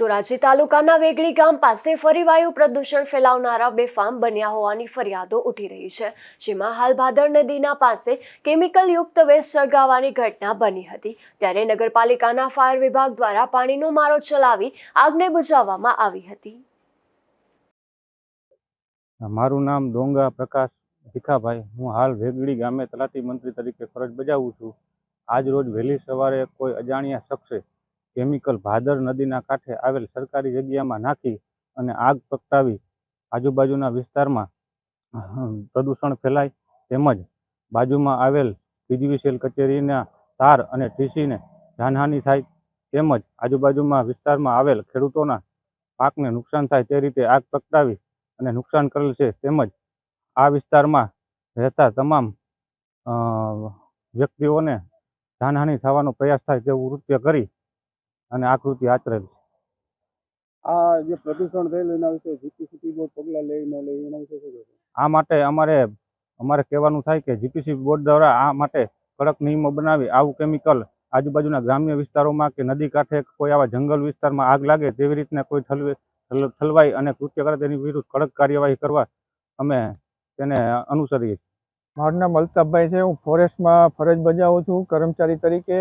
ધોરાજી તાલુકાના વેગડી ગામ પાસે ફરી વાયુ પ્રદૂષણ ફેલાવનારા બેફામ બન્યા હોવાની ફરિયાદો ઉઠી રહી છે, જેમાં હાલ ભાદર નદીના પાસે કેમિકલ યુક્ત વેસ્ટ સળગાવવાની ઘટના બની હતી. ત્યારે નગરપાલિકાના ફાયર વિભાગ દ્વારા પાણીનો મારો ચલાવી આગને બુઝાવવામાં આવી હતી. મારું નામ ડોંગા પ્રકાશ ભીખાભાઈ. હું હાલ વેગડી ગામે તલાટી મંત્રી તરીકે ફરજ બજાવું છું. આજ રોજ વહેલી સવારે કોઈ અજાણ્યા શખ્સે કેમિકલ ભાદર નદીના કાંઠે આવેલ સરકારી જગ્યામાં નાખી અને આગ પ્રગટાવી. આજુબાજુના વિસ્તારમાં પ્રદૂષણ ફેલાય તેમજ બાજુમાં આવેલ પીજીવીસીએલ કચેરીના તાર અને ટીસીને જાનહાનિ થાય તેમજ આજુબાજુમાં વિસ્તારમાં આવેલ ખેડૂતોના પાકને નુકસાન થાય તે રીતે આગ પ્રગટાવી અને નુકસાન કરેલ છે તેમજ આ વિસ્તારમાં રહેતા તમામ વ્યક્તિઓને જાનહાનિ થવાનો પ્રયાસ થાય તેવું કૃત્ય કરી અને આકૃતિ આચરેલ છે. આ જે પ્રદૂષણ થયેલું એના વિશે જીપીસીપી બોર્ડ પગલાં લે ન લે એના વિશે શું આ માટે અમારે અમારે કહેવાનું થાય કે જીપીસી બોર્ડ દ્વારા આ માટે કડક નિયમો બનાવી આવું કેમિકલ આજુબાજુના ગ્રામ્ય વિસ્તારોમાં કે નદી કાંઠે કોઈ આવા જંગલ વિસ્તારમાં આગ લાગે તેવી રીતના કોઈ ઠલવે ઠલ- ઠલવાય અને કૃત્ય કરે તેની વિરુદ્ધ કડક કાર્યવાહી કરવા અમે તેને અનુસરીએ છીએ. મારું નામ અલ્તાફભાઈ છે. હું ફોરેસ્ટમાં ફરજ બજાવું છું. કર્મચારી તરીકે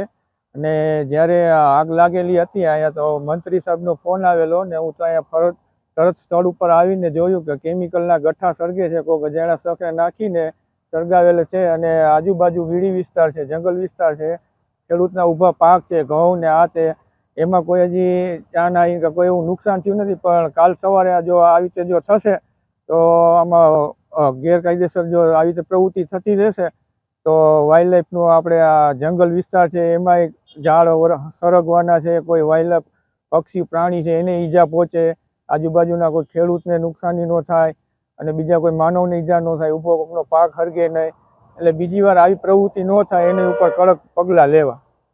અને જ્યારે આગ લાગેલી હતી અહીંયા તો મંત્રી સાહેબનો ફોન આવેલો ને હું તો અહીંયા ફરજ, તરત સ્થળ ઉપર આવીને જોયું કે કેમિકલના ગઠ્ઠા સળગે છે કોઈ અજાણ્યા સખે નાખીને સળગાવેલ છે અને આજુબાજુ વીડી વિસ્તાર છે, જંગલ વિસ્તાર છે, ખેડૂતના ઊભા પાક છે, ઘઉં ને આ તે. એમાં કોઈ હજી ચા નાઈ કે કોઈ એવું નુકસાન થયું નથી, પણ કાલ સવારે જો આવી રીતે જો થશે, તો આમાં ગેરકાયદેસર જો આવી રીતે પ્રવૃત્તિ થતી રહેશે, તો વાઇલ્ડ લાઈફનું આપણે આ જંગલ વિસ્તાર છે, એમાં ઝાડ સરગવાના છે, કોઈ વાઇલ્ડ પક્ષી, પ્રાણી છે, એને ઈજા પહોંચે. આજુબાજુના કોઈ ખેડૂતને નુકસાની ન થાય અને બીજા કોઈ માનવને ઈજા ન થાય. કોકનો પાક હરગે નહીં. એટલે બીજી વાર આવી પ્રવૃત્તિ ન થાય, એની ઉપર કડક પગલાં લેવા.